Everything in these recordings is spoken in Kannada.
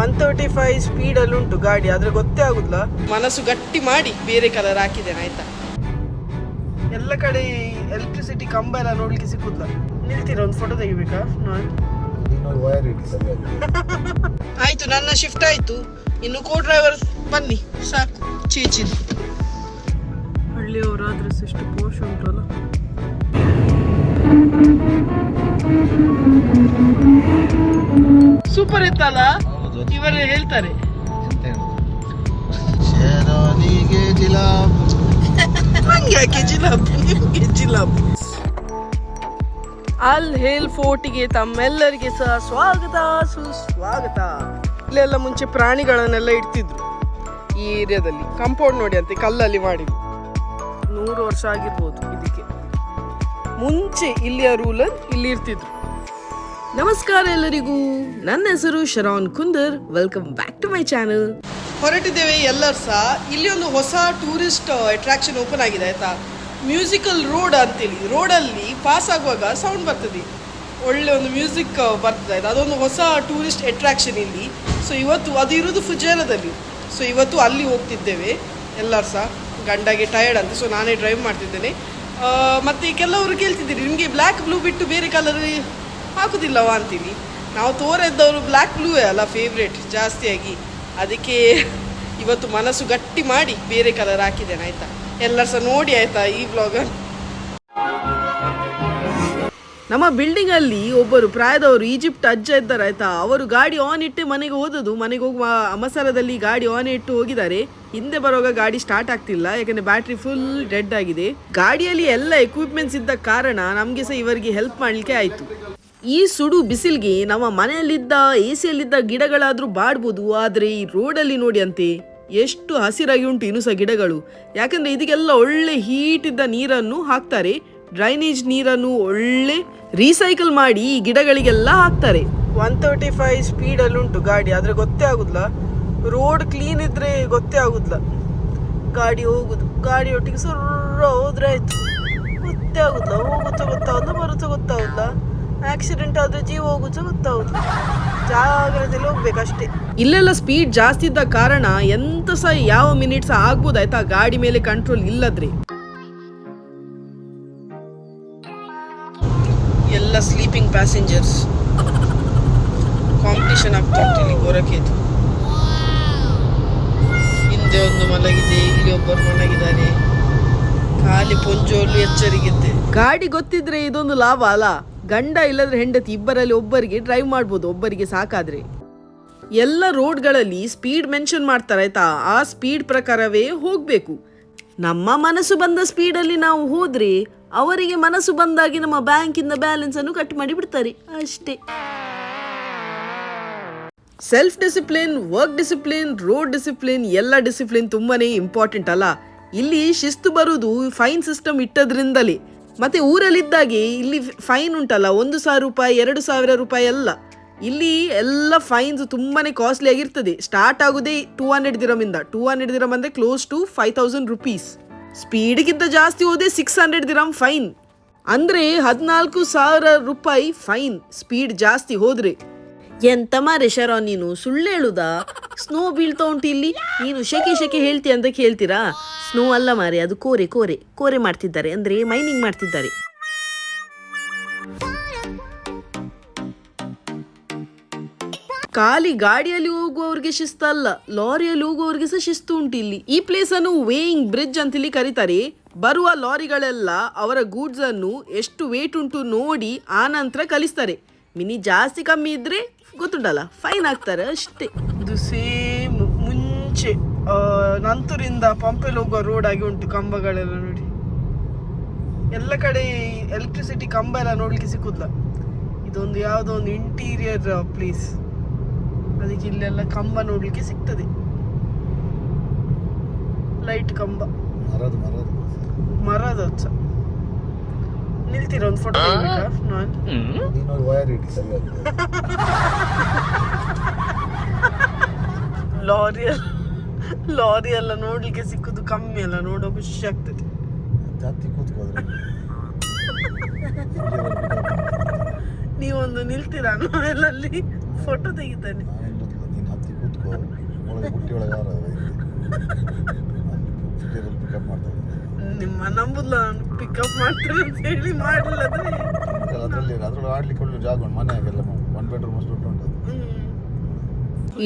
ಒನ್ ತರ್ಟಿ ಫೈವ್ ಸ್ಪೀಡ್ ಅಲ್ಲಿ ಉಂಟು ಗಾಡಿ ಆದ್ರೆ ಗೊತ್ತೇ ಆಗುದಿಲ್ಲ. ಮನಸ್ಸು ಗಟ್ಟಿ ಮಾಡಿ ಬೇರೆ ಕಲರ್ ಹಾಕಿದ್ದೇನೆ ಆಯ್ತಾ? ಎಲ್ಲ ಕಡೆ ಎಲೆಕ್ಟ್ರಿಸಿಟಿ ಕಂಬ ಎಲ್ಲ ನೋಡ್ಲಿಕ್ಕೆ ಸಿಕ್ಕುದಿಲ್ಲ ನಿಲ್ತೀರಾ ಒಂದು ಫೋಟೋ ತೆಗಿಬೇಕಾ? ನಾನು. ಆಯ್ತು ನನ್ನ ಶಿಫ್ಟ್ ಆಯ್ತು. ಇನ್ನು ಕೋ ಡ್ರೈವರ್ ಬನ್ನಿ. ಸಾಕು. ಚೀಚಿದು ಹಳ್ಳಿಯವರಾದ್ರೆ ಎಷ್ಟು ಪೋಷ ಉಂಟಲ್ಲ. ಸೂಪರ್ ಇತ್ತಲ್ಲ? ಇವರು ಹೇಳ್ತಾರೆ. ಶೇರಾನಿಗೆ ಜಿಲಾಬ್. ನಂಗೆ ಯಾಕೆ ಜಿಲಾಬ್? ನಿಮ್ಗೆ ಜಿಲಾಬ್. ಅಲ್ ಹೇಲ್ ಫೋರ್ಟಿಗೆ ತಮ್ಮೆಲ್ಲರಿಗೆ ಸಹ ಸ್ವಾಗತ ಸುಸ್ವಾಗತ. ಇಲ್ಲೆಲ್ಲ ಮುಂಚೆ ಪ್ರಾಣಿಗಳನ್ನೆಲ್ಲ ಇಡ್ತಿದ್ರು. ಈ ಏರಿಯಾದಲ್ಲಿ. ಕಾಂಪೌಂಡ್ ನೋಡಿ ಅಂತೆ ಕಲ್ಲಲ್ಲಿ ಮಾಡಿದ್ರು ನೂರು ವರ್ಷ ಆಗಿರ್ಬೋದು ಇದಕ್ಕೆ. ಮುಂಚೆ ಇಲ್ಲಿಯ ರೂಲರ್ ಇಲ್ಲಿ ಇರ್ತಿದ್ರು. ನಮಸ್ಕಾರ ಎಲ್ಲರಿಗೂ. ನನ್ನ ಹೆಸರು Sharan Kundar. Welcome back to my channel ಹೊರಟಿದ್ದೇವೆ ಎಲ್ಲರೂ ಸಹ. ಇಲ್ಲಿ ಒಂದು ಹೊಸ ಟೂರಿಸ್ಟ್ ಅಟ್ರಾಕ್ಷನ್ ಓಪನ್ ಆಗಿದೆ, ಆಯ್ತಾ? ಮ್ಯೂಸಿಕಲ್ ರೋಡ್ ಅಂತೇಳಿ ರೋಡಲ್ಲಿ ಪಾಸ್ ಆಗುವಾಗ ಸೌಂಡ್ ಬರ್ತದೆ. ಒಳ್ಳೆ ಒಂದು ಮ್ಯೂಸಿಕ್ ಬರ್ತದೆ. ಆಯ್ತಾ ಅದೊಂದು ಹೊಸ ಟೂರಿಸ್ಟ್ ಅಟ್ರಾಕ್ಷನ್ ಇಲ್ಲಿ. ಸೊ ಇವತ್ತು ಅದು ಇರೋದು ಫುಜೇರದಲ್ಲಿ ಸೊ ಇವತ್ತು ಅಲ್ಲಿ ಹೋಗ್ತಿದ್ದೇವೆ ಎಲ್ಲರೂ ಸಹ. ಗಂಡಗೆ ಟಯರ್ಡ್ ಅಂತ. ಸೊ ನಾನೇ ಡ್ರೈವ್ ಮಾಡ್ತಿದ್ದೇನೆ. ಮತ್ತೆ ಕೆಲವರು ಕೇಳ್ತಿದ್ದೀರಿ, ನಿಮಗೆ ಬ್ಲ್ಯಾಕ್ ಬ್ಲೂ ಬಿಟ್ಟು ಬೇರೆ ಕಲರ್ ಹಾಕುದಿಲ್ಲವಾ ಅಂತೀನಿ. ನಾವು ತೋರೆದ್ದವರು ಬ್ಲ್ಯಾಕ್ ಬ್ಲೂವೇ ಅಲ್ಲ ಫೇವ್ರೇಟ್ ಜಾಸ್ತಿಯಾಗಿ. ಅದಕ್ಕೆ ಇವತ್ತು ಮನಸ್ಸು ಗಟ್ಟಿ ಮಾಡಿ ಬೇರೆ ಕಲರ್ ಹಾಕಿದ್ದೇನೆ, ಆಯ್ತಾ? ಎಲ್ಲರೂ ಸಹ ನೋಡಿ ಆಯ್ತಾ ಈ ಬ್ಲಾಗ್ ನಮ್ಮ ಬಿಲ್ಡಿಂಗ್ ಅಲ್ಲಿ ಒಬ್ಬರು ಪ್ರಾಯದವರು ಈಜಿಪ್ಟ್ ಅಜ್ಜ ಇದ್ದಾರೆ, ಆಯ್ತಾ? ಅವರು ಗಾಡಿ ಆನ್ ಇಟ್ಟು ಮನೆಗೆ ಹೋದದು ಮನೆಗೆ ಹೋಗುವ ಅಮಸರದಲ್ಲಿ ಗಾಡಿ ಆನ್ ಇಟ್ಟು ಹೋಗಿದ್ದಾರೆ. ಹಿಂದೆ ಬರುವಾಗ ಗಾಡಿ ಸ್ಟಾರ್ಟ್ ಆಗ್ತಿಲ್ಲ, ಯಾಕಂದ್ರೆ ಬ್ಯಾಟ್ರಿ ಫುಲ್ ಡೆಡ್ ಆಗಿದೆ. ಗಾಡಿಯಲ್ಲಿ ಎಲ್ಲ ಎಕ್ವಿಪ್ಮೆಂಟ್ಸ್ ಇದ್ದ ಕಾರಣ ನಮಗೆ ಸಹ ಇವರಿಗೆ ಹೆಲ್ಪ್ ಮಾಡ್ಲಿಕ್ಕೆ ಆಯ್ತು. ಈ ಸುಡು ಬಿಸಿಲಿಗೆ ನಮ್ಮ ಮನೆಯಲ್ಲಿದ್ದ ಎ ಸಿಯಲ್ಲಿದ್ದ ಗಿಡಗಳಾದರೂ ಬಾಡ್ಬೋದು. ಆದರೆ ಈ ರೋಡಲ್ಲಿ ನೋಡಿ ಅಂತೆ, ಎಷ್ಟು ಹಸಿರಾಗಿ ಉಂಟು ಇನ್ನು ಸಹ ಗಿಡಗಳು. ಯಾಕಂದ್ರೆ ಇದಕ್ಕೆಲ್ಲ ಒಳ್ಳೆ ಹೀಟ್ ಇದ್ದ ನೀರನ್ನು ಹಾಕ್ತಾರೆ. ಡ್ರೈನೇಜ್ ನೀರನ್ನು ಒಳ್ಳೆ ರೀಸೈಕಲ್ ಮಾಡಿ ಈ ಗಿಡಗಳಿಗೆಲ್ಲ ಹಾಕ್ತಾರೆ. ಒನ್ ತರ್ಟಿ ಫೈವ್ ಸ್ಪೀಡ್ ಅಲ್ಲಿ ಉಂಟು ಗಾಡಿ, ಆದರೆ ಗೊತ್ತೇ ಆಗುದಿಲ್ಲ. ರೋಡ್ ಕ್ಲೀನ್ ಇದ್ರೆ ಗೊತ್ತೇ ಆಗುದಿಲ್ಲ. ಗಾಡಿ ಹೋಗುದು, ಗಾಡಿ ಒಟ್ಟಿಗೆ ಸುರ್ರ ಹೋದ್ರೆ ಆಯ್ತು. ಗೊತ್ತೇ ಆಗುದಿಲ್ಲ, ಹೋಗುತ್ತ ಗೊತ್ತಾಗುದಿಲ್ಲ, ಬರುತ್ತ ಗೊತ್ತಾಗುದಿಲ್ಲ. ಆಕ್ಸಿಡೆಂಟ್ ಆದ್ರೆ ಜೀವ ಹೋಗುದು ಗೊತ್ತಾಗುತ್ತೆ ಜಾಗ್ರತೆಯಲ್ಲಿ ಹೋಗ್ಬೇಕಷ್ಟೇ. ಇಲ್ಲೆಲ್ಲ ಸ್ಪೀಡ್ ಜಾಸ್ತಿ ಇದ್ದ ಕಾರಣ ಎಂತ ಸಹ ಯಾವ ಮಿನಿಟ್ಸ್ ಆಗ್ಬೋದು ಆಯ್ತಾ ಗಾಡಿ ಮೇಲೆ ಕಂಟ್ರೋಲ್ ಇಲ್ಲದ್ರಿ. ಎಲ್ಲ ಸ್ಲೀಪಿಂಗ್ ಪ್ಯಾಸೆಂಜರ್ಸ್ ಕಾಂಪಿಟೇಷನ್ ಆಗ್ತಾ ಉಂಟು ಇಲ್ಲಿ ಹಿಂದೆ ಒಂದು ಮಲಗಿದೆ ಇಲ್ಲಿ ಒಬ್ಬರು ಮಲಗಿದ್ದಾರೆ. ಖಾಲಿ ಪೊಂಜೋಲು ಎಚ್ಚರಿಕೆ ಗಾಡಿ ಗೊತ್ತಿದ್ರೆ ಇದೊಂದು ಲಾಭ ಅಲ್ಲ? ಗಂಡ ಇಲ್ಲದ್ರೆ ಹೆಂಡತಿ ಇಬ್ಬರಲ್ಲಿ ಒಬ್ಬರಿಗೆ ಡ್ರೈವ್ ಮಾಡ್ಬೋದು, ಒಬ್ಬರಿಗೆ ಸಾಕಾದ್ರೆ. ಎಲ್ಲ ರೋಡ್ಗಳಲ್ಲಿ ಸ್ಪೀಡ್ ಮೆನ್ಷನ್ ಮಾಡ್ತಾರೆ ಆಯ್ತಾ? ಆ ಸ್ಪೀಡ್ ಪ್ರಕಾರವೇ ಹೋಗಬೇಕು. ನಮ್ಮ ಮನಸ್ಸು ಬಂದ ಸ್ಪೀಡಲ್ಲಿ ನಾವು ಹೋದ್ರೆ ಅವರಿಗೆ ಮನಸ್ಸು ಬಂದಾಗಿ ನಮ್ಮ ಬ್ಯಾಂಕಿಂದ ಬ್ಯಾಲೆನ್ಸ್ ಅನ್ನು ಕಟ್ ಮಾಡಿ ಬಿಡ್ತಾರೆ. ಅಷ್ಟೇ. Self discipline work discipline road discipline ಎಲ್ಲ ಡಿಸಿಪ್ಲಿನ್ ತುಂಬಾನೇ ಇಂಪಾರ್ಟೆಂಟ್ ಅಲ್ಲ? ಇಲ್ಲಿ ಶಿಸ್ತು ಬರುವುದು ಫೈನ್ ಸಿಸ್ಟಮ್ ಇಟ್ಟದ್ರಿಂದಲೇ. ಮತ್ತೆ ಊರಲ್ಲಿದ್ದಾಗೆ ಇಲ್ಲಿ ಫೈನ್ ಉಂಟಲ್ಲ, ಒಂದು ಸಾವಿರ ರೂಪಾಯಿ, ಎರಡು ಸಾವಿರ ರೂಪಾಯಿ ಅಲ್ಲ. ಇಲ್ಲಿ ಎಲ್ಲ ಫೈನ್ಸ್ ತುಂಬಾನೇ ಕಾಸ್ಟ್ಲಿ ಆಗಿರ್ತದೆ. ಸ್ಟಾರ್ಟ್ ಆಗುದೇ ಟೂ ಹಂಡ್ರೆಡ್ ದಿರಮಿಂದ ಟೂ ಹಂಡ್ರೆಡ್ ದಿರಮ್ ಅಂದ್ರೆ close to five thousand rupees ಸ್ಪೀಡ್ಗಿಂತ ಜಾಸ್ತಿ ಹೋದೆ ಸಿಕ್ಸ್ ಹಂಡ್ರೆಡ್ ದಿರಮ್ ಫೈನ್ ಅಂದ್ರೆ ಹದಿನಾಲ್ಕು ಸಾವಿರ ರೂಪಾಯಿ ಫೈನ್ ಸ್ಪೀಡ್ ಜಾಸ್ತಿ ಹೋದ್ರೆ. ಎಂತ ಮಾರೆ ಶರೋ ನೀನು ಸುಳ್ಳು ಹೇಳುದಾ? ಸ್ನೋ ಬೀಳ್ತಾ ಉಂಟು ಇಲ್ಲಿ. ನೀನು ಶೆಕೆ ಶೆಕೆ ಹೇಳ್ತಿ ಅಂತ ಕೇಳ್ತೀರಾ? ಸ್ನೋ ಅಲ್ಲ ಮಾರೆ, ಅದು ಕೋರೆ ಕೋರೆ. ಕೋರೆ ಮಾಡ್ತಿದ್ದಾರೆ, ಅಂದ್ರೆ ಮೈನಿಂಗ್ ಮಾಡ್ತಿದ್ದಾರೆ. ಖಾಲಿ ಗಾಡಿಯಲ್ಲಿ ಹೋಗುವವರಿಗೆ ಶಿಸ್ತಲ್ಲ ಲಾರಿಯಲ್ಲಿ ಹೋಗುವವರಿಗೆ ಸಹ ಶಿಸ್ತು ಉಂಟು ಇಲ್ಲಿ. ಈ ಪ್ಲೇಸ್ ಅನ್ನು ವೇಯಿಂಗ್ ಬ್ರಿಡ್ಜ್ ಅಂತ ಇಲ್ಲಿ ಕರೀತಾರೆ. ಬರುವ ಲಾರಿಗಳೆಲ್ಲ ಅವರ ಗೂಡ್ಸ್ ಅನ್ನು ಎಷ್ಟು ವೇಟ್ ಉಂಟು ನೋಡಿ ಆನಂತರ ನಂತರ ಕಲಿಸ್ತಾರೆ. ಮಿನಿ ಜಾಸ್ತಿ ಕಮ್ಮಿ ಇದ್ರೆ ಗೊತ್ತುಂಟಲ್ಲ ಫೈನ್ ಹಾಕ್ತಾರೆ ಅಷ್ಟೇ. ಇದು ಸೇಮ್ ಮುಂಚೆ ನಂತೂರಿಂದ ಪಂಪೆಲ್ ಹೋಗುವ ರೋಡ್ ಆಗಿ ಉಂಟು ಕಂಬಗಳೆಲ್ಲ ನೋಡಿ. ಎಲ್ಲ ಕಡೆ ಎಲೆಕ್ಟ್ರಿಸಿಟಿ ಕಂಬ ಎಲ್ಲ ನೋಡ್ಲಿಕ್ಕೆ ಸಿಕ್ಕುದಿಲ್ಲ. ಇದೊಂದು ಯಾವುದೋ ಒಂದು ಇಂಟೀರಿಯರ್ ಪ್ಲೇಸ್ ಅದಕ್ಕೆ ಇಲ್ಲೆಲ್ಲ ಕಂಬ ನೋಡ್ಲಿಕ್ಕೆ ಸಿಗ್ತದೆ. ಲೈಟ್ ಕಂಬ. ಮರದ ಮರದ. ಮರದ ಹಚ್ಚ. ನಿಲ್ತೀರ? ಒಂದು ಫೋಟೋ ತೆಗಿಬೇಕಾ? ನಾನು? ಇನ್ನೊಂದು ವೈರ್ ಇಟ್ಟು ಸರಿಯಾಗಿ ಲಾರಿ ಲಾರಿ ಎಲ್ಲ ನೋಡ್ಲಿಕ್ಕೆ ಸಿಕ್ಕುದು ಕಮ್ಮಿ ಅಲ್ಲ ನೋಡೋ ಖುಷಿ ಆಗ್ತದೆ. ಹತ್ತಿ ಕೂತ್ಕೋದ್ರೆ ನೀವೊಂದು ನಿಲ್ತೀರ? ಅಲ್ಲಿ ಫೋಟೋ ತೆಗಿತಾನೆ. ನಿಮ್ಮ ನೀನು ಹತ್ತಿ ಬುಟ್ಟಿ ಒಳಗೆ ಯಾರು ಪಿಕಪ್ ಮಾಡ್ತಾರೆ ನಿಮ್ಮ ನಂಬುಲ್ಲ ಪಿಕಪ್ ಮಾಡ್ತಾರೆ ಅಂತ ಹೇಳಿ ಮಾಡಲಿಲ್ಲ ಅಂದ್ರೆ ಅದರಲ್ಲಿ ಅದ್ರೊಳಗೆ ಆಡ್ಲಿಕ್ಕೆ ಒಳ್ಳೆ ಜಾಗ ಉಂಟು ಒನ್ ಬೆಡ್ರೂಮ್ ಅಷ್ಟು ಉಂಟು.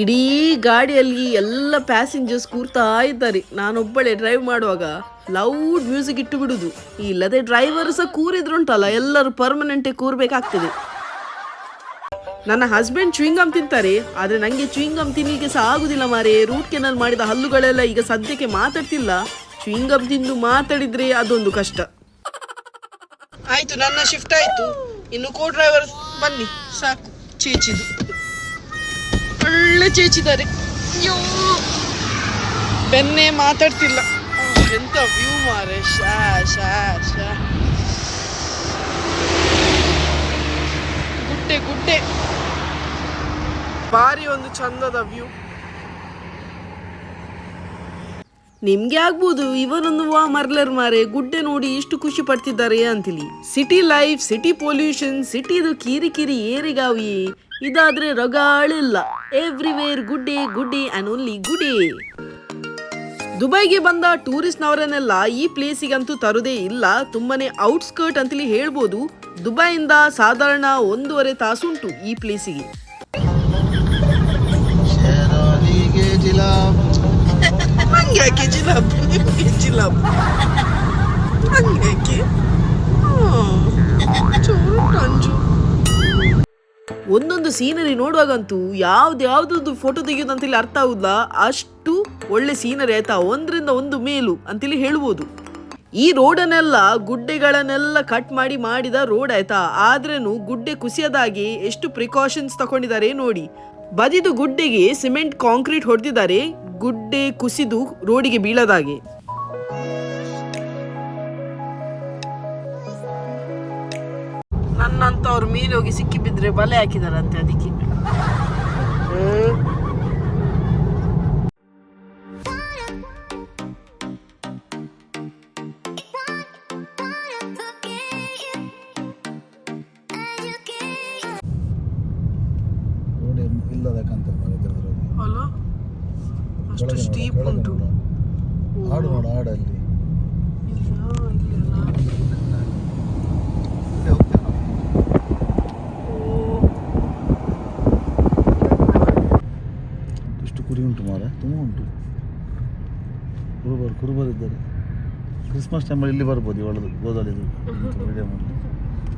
ಇಡೀ ಗಾಡಿಯಲ್ಲಿ ಎಲ್ಲ ಪ್ಯಾಸೆಂಜರ್ಸ್ ಕೂರ್ತಾ ಇದ್ದಾರೆ. ನಾನೊಬ್ಬಳೆ ಡ್ರೈವ್ ಮಾಡುವಾಗ ಲೌಡ್ ಮ್ಯೂಸಿಕ್ ಇಟ್ಟು ಬಿಡುದು. ಇಲ್ಲದೆ ಡ್ರೈವರ್ ಸಹ ಕೂರಿದ್ರುಂಟಲ್ಲ ಎಲ್ಲರೂ ಪರ್ಮನೆಂಟೇ ಕೂರ್ಬೇಕಾಗ್ತದೆ. ನನ್ನ ಹಸ್ಬೆಂಡ್ ಚುಯಿಂಗಮ್ ತಿಂತಾರೆ ಆದ್ರೆ ನಂಗೆ ಚುಯಿಂಗಮ್ ತಿನ್ಲಿಕ್ಕೆ ಸಹ ಆಗುದಿಲ್ಲ ಮಾರೆ. ರೂಟ್ ಕೆನಲ್ ಮಾಡಿದ ಹಲ್ಲುಗಳೆಲ್ಲ ಈಗ ಸದ್ಯಕ್ಕೆ ಮಾತಾಡ್ತಿಲ್ಲ. ಚುಯಿಂಗಮ್ ತಿಂದು ಮಾತಾಡಿದ್ರೆ ಅದೊಂದು ಕಷ್ಟ. ಆಯ್ತು, ನನ್ನ ಶಿಫ್ಟ್ ಆಯ್ತು. ಇನ್ನು ಕೋ ಡ್ರೈವರ್ ಬನ್ನಿ. ಸಾಕು. ಚೇಚಿದು ಒಳ್ಳೆ ಚೇಚಿದ್ದಾರೆ. ಬೆನ್ನೆ ಮಾತಾಡ್ತಿಲ್ಲ. ಎಂತ ವ್ಯೂ ಮಾರೆ. ಶಾ ಶಾ ಶಾ ಗುಡ್ಡೆ ಗುಡ್ಡೆ. ಭಾರಿ ಒಂದು ಚಂದದ ವ್ಯೂ. ನಿಮ್ಗೆ ಆಗ್ಬೋದು ಇವನೊಂದು ವಾ ಮರ್ಲರ್ ಮಾರೆ, ಗುಡ್ಡೆ ನೋಡಿ ಇಷ್ಟು ಖುಷಿ ಪಡ್ತಿದ್ದಾರೆ ಅಂತಿಲಿ. ಸಿಟಿ ಲೈಫ್, ಸಿಟಿ ಪೊಲ್ಯೂಷನ್, ಸಿಟಿದು ಕಿರಿ ಕಿರಿ ಏರಿಗಾವಿ. ಇದಾದ್ರೆ ರಗಾಳಿಲ್ಲ. ಎವ್ರಿವೇರ್ ಗುಡ್ಡೆ ಗುಡ್ಡೆ ಅಂಡ್ ಓನ್ಲಿ ಗುಡ್ಡೆ. ದುಬೈಗೆ ಬಂದ ಟೂರಿಸ್ಟ್ನವರನ್ನೆಲ್ಲ ಈ ಪ್ಲೇಸಿಗಂತೂ ತರುದೇ ಇಲ್ಲ. ತುಂಬಾನೇ ಔಟ್ಸ್ಕರ್ಟ್ ಅಂತೇಳಿ ಹೇಳ್ಬೋದು. ದುಬೈಯಿಂದ ಸಾಧಾರಣ ಒಂದೂವರೆ ತಾಸುಂಟು ಈ ಪ್ಲೇಸಿಗೆ. ಹಂಗ್ಯಾಕೆ ಜಿಲಾಬ್ ನಿಮ್ಗೆ ಜಿಲಾಬ್ ಹಂಗ್ಯಾಕೆ ಅಂಜು ಒಂದೊಂದು ಸೀನರಿ ನೋಡುವಾಗಂತೂ ಯಾವ್ದು ಯಾವ್ದೊಂದು ಫೋಟೋ ತೆಗೆಯೋದಂತೇಳಿ ಅರ್ಥ ಆಗುದಿಲ್ಲ. ಅಷ್ಟು ಒಳ್ಳೆ ಸೀನರಿ ಆಯ್ತಾ? ಒಂದರಿಂದ ಒಂದು ಮೇಲು ಅಂತೇಳಿ ಹೇಳ್ಬೋದು. ಈ ರೋಡನ್ನೆಲ್ಲ, ಗುಡ್ಡೆಗಳನ್ನೆಲ್ಲ ಕಟ್ ಮಾಡಿ ಮಾಡಿದ ರೋಡ್ ಆಯ್ತಾ? ಆದ್ರೂ ಗುಡ್ಡೆ ಕುಸಿಯದಾಗಿ ಎಷ್ಟು ಪ್ರಿಕಾಷನ್ಸ್ ತಗೊಂಡಿದ್ದಾರೆ ನೋಡಿ. ಬದಿದು ಗುಡ್ಡೆಗೆ ಸಿಮೆಂಟ್ ಕಾಂಕ್ರೀಟ್ ಹೊಡೆದಿದ್ದಾರೆ. ಗುಡ್ಡೆ ಕುಸಿದು ರೋಡಿಗೆ ಬೀಳದಾಗೆ. ನನ್ನಂತವ್ರು ಮೇಲೆ ಹೋಗಿ ಸಿಕ್ಕಿ ಬಿದ್ರೆ ಬಲೆ ಹಾಕಿದಾರಂತೆ ಅದಕ್ಕೆ. ಕ್ರಿಸ್ಮಸ್ ಟೈಮಲ್ಲಿ ಇಲ್ಲಿ ಬರ್ಬೋದು ಇವಳದು ಗೋದಲಿದು ಮೀಡಿಯಮಲ್ಲಿ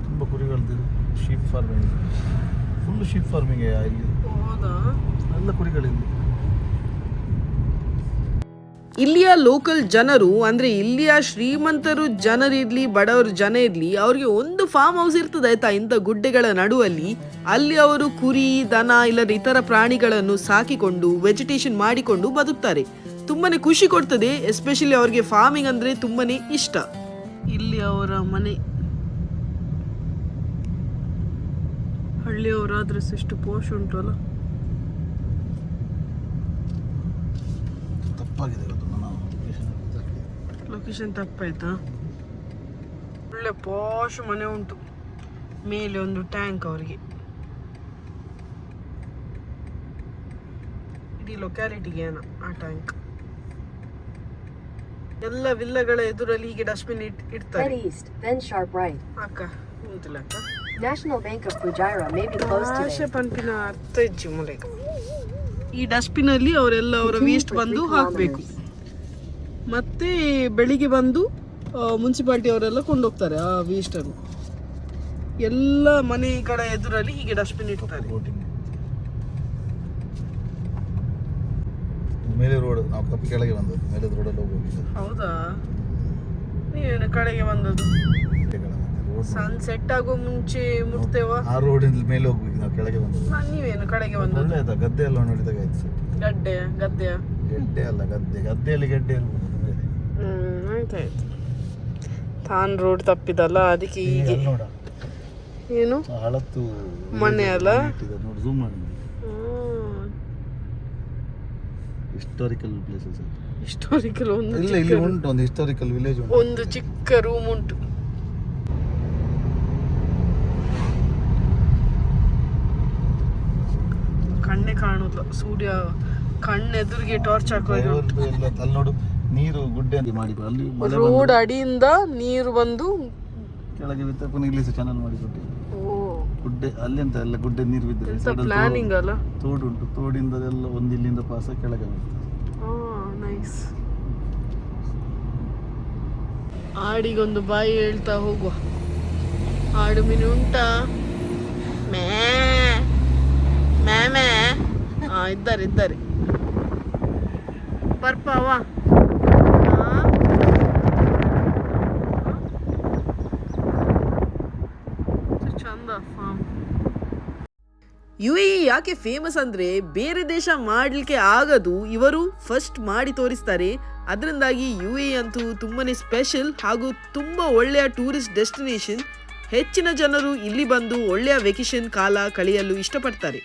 ತುಂಬ ಕುರಿಗಳದ್ದು sheep farming full sheep farming ಇಲ್ಲಿ? ಎಲ್ಲ ಕುರಿಗಳಿಲ್ಲಿ. ಇಲ್ಲಿಯ ಲೋಕಲ್ ಜನರು ಅಂದ್ರೆ ಇಲ್ಲಿಯ ಶ್ರೀಮಂತರು ಜನರಿರ್ಲಿ ಬಡವರು ಜನ ಇರ್ಲಿ ಅವ್ರಿಗೆ ಒಂದು ಫಾರ್ಮ್ ಹೌಸ್ ಇರ್ತದೆ ಆಯ್ತಾ ಇಂಥ ಗುಡ್ಡೆಗಳ ನಡುವಲ್ಲಿ. ಅಲ್ಲಿ ಅವರು ಕುರಿ ದನ ಇಲ್ಲದ ಇತರ ಪ್ರಾಣಿಗಳನ್ನು ಸಾಕಿಕೊಂಡು ವೆಜಿಟೇಷನ್ ಮಾಡಿಕೊಂಡು ಬದುಕ್ತಾರೆ. ತುಂಬಾನೇ ಖುಷಿ ಕೊಡ್ತದೆ ಎಸ್ಪೆಷಲಿ ಅವ್ರಿಗೆ ಫಾರ್ಮಿಂಗ್ ಅಂದ್ರೆ ತುಂಬಾನೇ ಇಷ್ಟ. ಇಲ್ಲಿ ಅವರ ಮನೆ. ಹಳ್ಳಿಯವರಾದ್ರೆ ಎಷ್ಟು ಪೋಷ್ ಉಂಟು ಅಲ್ಲ. ಲೊಕೇಶನ್ ತಪ್ಪಾಯ್ತಾ? ಒಳ್ಳೆ ಪಾಶ್ ಮನೆ ಉಂಟು. ಮೇಲೆ ಒಂದು ಟ್ಯಾಂಕ್ ಅವರಿಗೆ. ಇಡೀ ಲೊಕ್ಯಾಲಿಟಿಗೆ ಏನೋ ಆ ಟ್ಯಾಂಕ್ ಎಲ್ಲ ವಿಲ್ಲಗಳ ಎದುರಲ್ಲಿ ಹೀಗೆ ಡಸ್ಟ್ಬಿನ್ ಇಟ್ ಇಡ್ತಾರೆ east, then sharp right. ಅಕ್ಕ ಅಕ್ಕ. National Bank of Fujairah may be closed ಆಶೆ today. ಪಂಪಿನ ಅರ್ಥ ಇಜ್ಜಿ ಮೂಲೆಗ ಈ ಡಸ್ಟ್ಬಿನ್ ಅಲ್ಲಿ ಅವರೆಲ್ಲ ಅವರ ವೇಸ್ಟ್ ಬಂದು ಹಾಕಬೇಕು. ಮತ್ತೆ ಬೆಳಿಗ್ಗೆ ಬಂದು ಮುನ್ಸಿಪಾಲ್ಟಿ ಅವರೆಲ್ಲ ಕೊಂಡೋಗ್ತಾರೆ ಆ ವೇಸ್ಟ್ ಅನ್ನು. ಎಲ್ಲ ಮನೆಗಳ ಎದುರಲ್ಲಿ ಹೀಗೆ ಡಸ್ಟ್ಬಿನ್ ಇಡ್ತಾರೆ. ಬೋಟಿಂಗ್ ಮೇಲೆ ರೋಡ್ ನಾವು ಕಪ್ಪು ಕೆಳಗೆ ಬಂದದ್ದು ಮೇಲೆ ರೋಡಲ್ಲಿ ಹೋಗೋದು ಹೌದಾ? ನೀವೇನು ಕಡೆಗೆ ಬಂದದ್ದು? ಸನ್ಸೆಟ್ ಸನ್ ಸೆಟ್ ಆಗೋ ಮುಂಚೆ ಮುಟ್ತೇವ? ಆ ರೋಡಿಂದ ಮೇಲೆ ಹೋಗ್ಬೇಕು ನಾವು ಕೆಳಗೆ ಬಂದದ್ದು. ನೀವೇನು ಕಡೆಗೆ ಬಂದದ್ದು? ಒಳ್ಳೆ ಆಯ್ತಾ ಗದ್ದೆ ಎಲ್ಲ ನೋಡಿದಾಗ ಆಯ್ತು ಸರ್. ಗಡ್ಡೆ ಗದ್ದೆಯ? ಗೆಡ್ಡೆ ಅಲ್ಲ ಗದ್ದೆ ಗದ್ದೆಯಲ್ಲಿ ಗೆಡ್ಡೆ ಅಲ್ಲ ಹ್ಮ್ ಆಯ್ತಾಯ್ತು. ತಾನ್ ರೋಡ್ ತಪ್ಪಿದಲ್ಲ ಅದಕ್ಕೆ ಈಗ ಹೀಗೆ. ನೋಡ. ಏನು? ಹಳತ್ತು ಮನೆ ಅಲ್ಲ? ನೋಡಿ ಜೂಮ್ ಮಾಡಿ. ಹಿಸ್ಟಾರಿಕಲ್ ಪ್ಲೇಸಸ್ ಹಿಸ್ಟೋರಿಕಲ್ ಒಂದು ಇಲ್ಲ ಇಲ್ಲಿ ಉಂಟು ಒಂದು ಹಿಸ್ಟೋರಿಕಲ್ ವಿಲೇಜ್ ಉಂಟು. ಒಂದು ಚಿಕ್ಕ ರೂಮ್ ಉಂಟು. ಕಣ್ಣೆ ಕಾಣುದಿಲ್ಲ ಸೂರ್ಯ ಕಣ್ಣೆದುರಿಗೆ ಟಾರ್ಚ್ ಹಾಕೋದು ಅಲ್ಲಿ ನೋಡು ನೀರು ಗುಡ್ಡೆ ಅಂತ ಮಾಡಿ ಅಲ್ಲಿ ರೋಡ್ ಅಡಿಯಿಂದ ನೀರು ಬಂದು ಕೆಳಗೆ ಬಿತ್ತ ಪುನಃ ಇಲ್ಲಿ ಚಾನಲ್ ಮಾಡಿ ಕೊಟ್ಟು ಓ ಗುಡ್ಡೆ ಅಲ್ಲಿ ಅಂತ ಎಲ್ಲ ಗುಡ್ಡೆ ನೀರು ಬಿದ್ದರೆ ಪ್ಲಾನಿಂಗ್ ಅಲ್ಲ? ತೋಡು ಉಂಟು ತೋಡಿಂದ ಎಲ್ಲ ಒಂದು ಇಲ್ಲಿಂದ ಪಾಸ ಕೆಳಗೆ ನೈಸ್ ಆಡಿಗೊಂದು ಬಾಯಿ ಹೇಳ್ತಾ ಹೋಗುವ. ಆಡು ಮೀನು ಉಂಟಾ? ಮೇ ಮೇ ಮೇ. ಹಾ ಇದ್ದಾರೆ ಇದ್ದಾರೆ. ಬರ್ಪವ ಚಂದ ಫಾರ್ಮ್ ಯು ಎ ಯಾಕೆ ಫೇಮಸ್ ಅಂದರೆ ಬೇರೆ ದೇಶ ಮಾಡಲಿಕ್ಕೆ ಆಗದು ಇವರು ಫಸ್ಟ್ ಮಾಡಿ ತೋರಿಸ್ತಾರೆ. ಅದರಿಂದಾಗಿ ಯು ಎ ಅಂತೂ ತುಂಬಾ ಸ್ಪೆಷಲ್ ಹಾಗೂ ತುಂಬ ಒಳ್ಳೆಯ ಟೂರಿಸ್ಟ್ ಡೆಸ್ಟಿನೇಷನ್ ಹೆಚ್ಚಿನ ಜನರು ಇಲ್ಲಿ ಬಂದು ಒಳ್ಳೆಯ ವೆಕೇಶನ್ ಕಾಲ ಕಳೆಯಲು ಇಷ್ಟಪಡ್ತಾರೆ.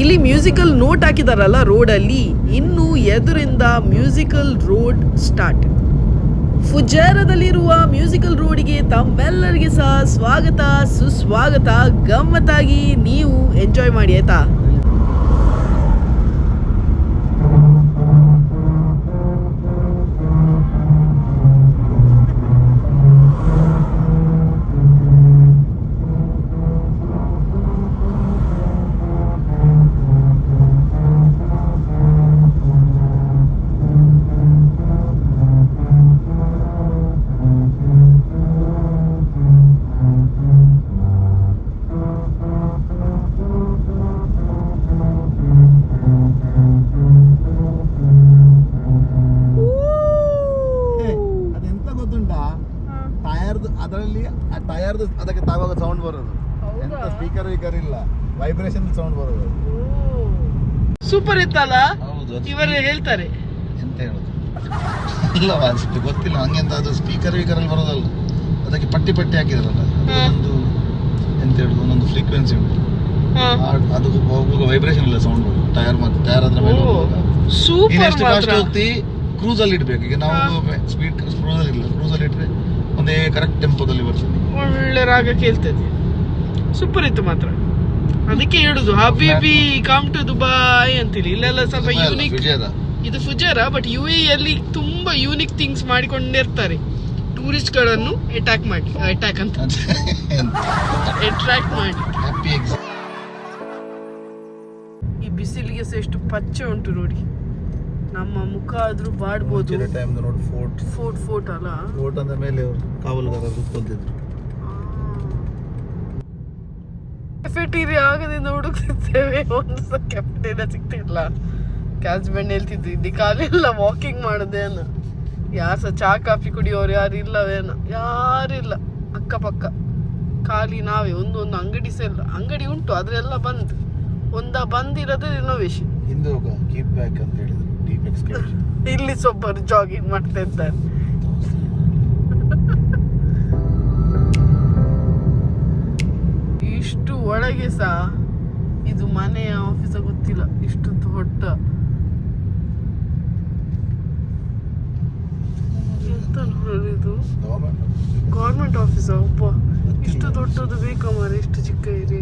ಇಲ್ಲಿ ಮ್ಯೂಸಿಕಲ್ ನೋಟ್ ಹಾಕಿದಾರಲ್ಲ ರೋಡಲ್ಲಿ ಇನ್ನು ಎದುರಿಂದ ಮ್ಯೂಸಿಕಲ್ ರೋಡ್ ಸ್ಟಾರ್ಟ್ ಫುಜೇರದಲ್ಲಿರುವ ಮ್ಯೂಸಿಕಲ್ ರೋಡಿಗೆ ತಮ್ಮೆಲ್ಲರಿಗೆ ಸಹ ಸ್ವಾಗತ ಸುಸ್ವಾಗತ ಗಮ್ಮತ್ತಾಗಿ ನೀವು ಎಂಜಾಯ್ ಮಾಡಿ ಆಯ್ತಾ? ಸೌಂಡ್ ಬರೋದು. ಸೂಪರ್ ಇತ್ತಲ್ಲ? ಹೌದು ಇವರು ಹೇಳ್ತಾರೆ. ಎಂತ ಹೇಳೋದು? ಇಲ್ಲ ಅಷ್ಟು ಗೊತ್ತಿಲ್ಲ. ಹಂಗೆ ಅಂತ ಅದು ಸ್ಪೀಕರ್ ವೀಕರ್ ಅಲ್ಲಿ ಬರೋದಲ್ಲ. ಅದಕ್ಕೆ ಪಟ್ಟಿ ಪಟ್ಟಿ ಹಾಕಿದ್ರಲ್ಲ. ಒಂದು ಎಂತ ಹೇಳುದು ಒಂದೊಂದು ಫ್ರೀಕ್ವೆನ್ಸಿ ಉಂಟು. ಅದು ಹೋಗುವಾಗ ವೈಬ್ರೇಷನ್ ಇಲ್ಲ ಸೌಂಡ್ ಟೈರ್ ಮತ್ತೆ ಟೈರ್ ಅದ್ರ ಮೇಲೆ ಸೂಪರ್ ಎಷ್ಟು ಫಾಸ್ಟ್ ಹೋಗ್ತಿ ಕ್ರೂಸ್ ಅಲ್ಲಿ ಇಡ್ಬೇಕು. ಈಗ ನಾವು ಸ್ಪೀಡ್ ಕ್ರೂಸ್ ಅಲ್ಲಿ ಇಲ್ಲ. ಕ್ರೂಸ್ ಅಲ್ಲಿ ಇಟ್ರೆ ಒಂದೇ ಕರೆಕ್ಟ್ ಟೆಂಪೋದಲ್ಲಿ ಬರ್ತದೆ. ಒಳ್ಳೆ ರಾಗ ಕೇಳ್ತದೆ ಸೂಪರ್ ಇತ್ತು ಮಾತ್ರ. ಅದಕ್ಕೆ ಹೇಳುದು ಹಬಿಬಿ ಕಮ್ ಟು ದುಬಾಯ್ ಅಂತೇಳಿ ಇಲ್ಲೆಲ್ಲ ಸ್ವಲ್ಪ ಯೂನಿಕ್ ಇದು ಫುಜಾರ ಬಟ್ ಯು ಎ ಅಲ್ಲಿ ತುಂಬಾ ಯೂನಿಕ್ ಥಿಂಗ್ಸ್ ಮಾಡಿಕೊಂಡಿರ್ತಾರೆ ಟೂರಿಸ್ಟ್ಗಳನ್ನು ಅಟ್ಯಾಕ್ ಮಾಡಿ ಅಟ್ಯಾಕ್ ಅಂತ. ಅಟ್ರಾಕ್ಟ್ ಮಾಡಿ. ಈ ಬಿಸಿಲಿಗೆ ಸಹ ಎಷ್ಟು ಪಚ್ಚೆ ಉಂಟು ನೋಡಿ. ನಮ್ಮ ಮುಖ ಆದ್ರೂ ಬಾಡ್ಬೋದು. ಫೋರ್ಟ್. ಫೋರ್ಟ್ ಅಲ್ಲ. ಫೋರ್ಟ್ ಅಂದ ಮೇಲೆ ಕಾವಲುಗಾರರು ಕೊಲ್ತಿದ್ರು ಕೆಫೆಟೀರಿಯಾ ಆಗದಿಂದ ಹುಡುಕ್ತಿದ್ದೇವೆ ಒಂದು ಸಹ ಕೆಫೆಟೀರಿಯಾ ಸಿಗ್ತಿಲ್ಲ ಬೆಣ್ಣೆ ಹೇಳ್ತಿದ್ವಿ ಇಲ್ಲಿ ಕಾಲೆಲ್ಲ ವಾಕಿಂಗ್ ಮಾಡೋದೇನು ಯಾರು ಸಹ ಚಾ ಕಾಫಿ ಕುಡಿಯೋರು ಯಾರು ಇಲ್ಲವೇನು ಯಾರಿಲ್ಲ ಅಕ್ಕಪಕ್ಕ. ಖಾಲಿ ನಾವೇ ಒಂದು ಒಂದು ಅಂಗಡಿ ಸಹ ಇಲ್ಲ ಅಂಗಡಿ ಉಂಟು ಅದರೆಲ್ಲ ಬಂದ್. ಒಂದ ಬಂದಿರೋದೇ ರಿನೋವೇಷನ್ ಕೀಪ್ ಬ್ಯಾಕ್ ಅಂತ ಹೇಳಿದ್ರು ಇಲ್ಲಿ ಸೊಬ್ಬರು ಜಾಗಿಂಗ್ ಮಾಡ್ತಾ ಇದ್ದಾರೆ. ಒಳಗೆ ಸಹ ಇದು ಮನೆಯ ಆಫೀಸ ಗೊತ್ತಿಲ್ಲ ಇಷ್ಟು ದೊಡ್ಡ ಎಂತ ಇದು? ಗೌರ್ಮೆಂಟ್ ಆಫೀಸ ಒಬ್ಬ. ಇಷ್ಟು ದೊಡ್ಡದು ಬೇಕಾ ಮಾರೆ? ಇಷ್ಟು ಚಿಕ್ಕ ಇರಿ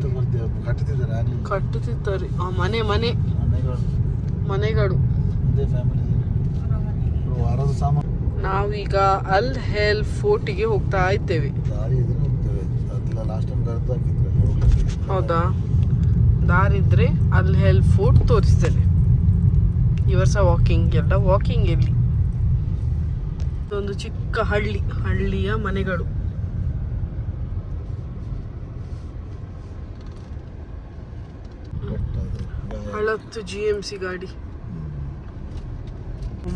ಕಟ್ಟುತ್ತಿದ್ದಾರೆ ಆ ಮನೆ ಮನೆ. ಮನೆಗಳು. ನಾವೀಗ ಅಲ್ ಹೆಲ್ ಫೋರ್ಟಿಗೆ ಹೋಗ್ತಾ ಇದ್ದೇವೆ ದಾರಿ ಇದ್ರೆ ಹೋಗ್ತೇವೆ ಅದೆಲ್ಲ ಲಾಸ್ಟ್ ಟೈಮ್ ಕರೆದು ಹಾಕಿದ್ರು ಅಲ್ಲಿ ಹೋಗ್ಲಿಕ್ಕೆ ಹೌದಾ? ದಾರಿದ್ರೆ ಅಲ್ಲಿ ಹೆಲ್ಪ್ ಫುಡ್ ತೋರಿಸ್ತೇನೆ. ಈ ವರ್ಷ ವಾಕಿಂಗ್ ಎಲ್ಲ ವಾಕಿಂಗ್ ಎಲ್ಲಿ? ಇದೊಂದು ಚಿಕ್ಕ ಹಳ್ಳಿ ಹಳ್ಳಿಯ ಮನೆಗಳು. ಹಳತ್ತು ಜಿ ಎಂ ಸಿ ಗಾಡಿ.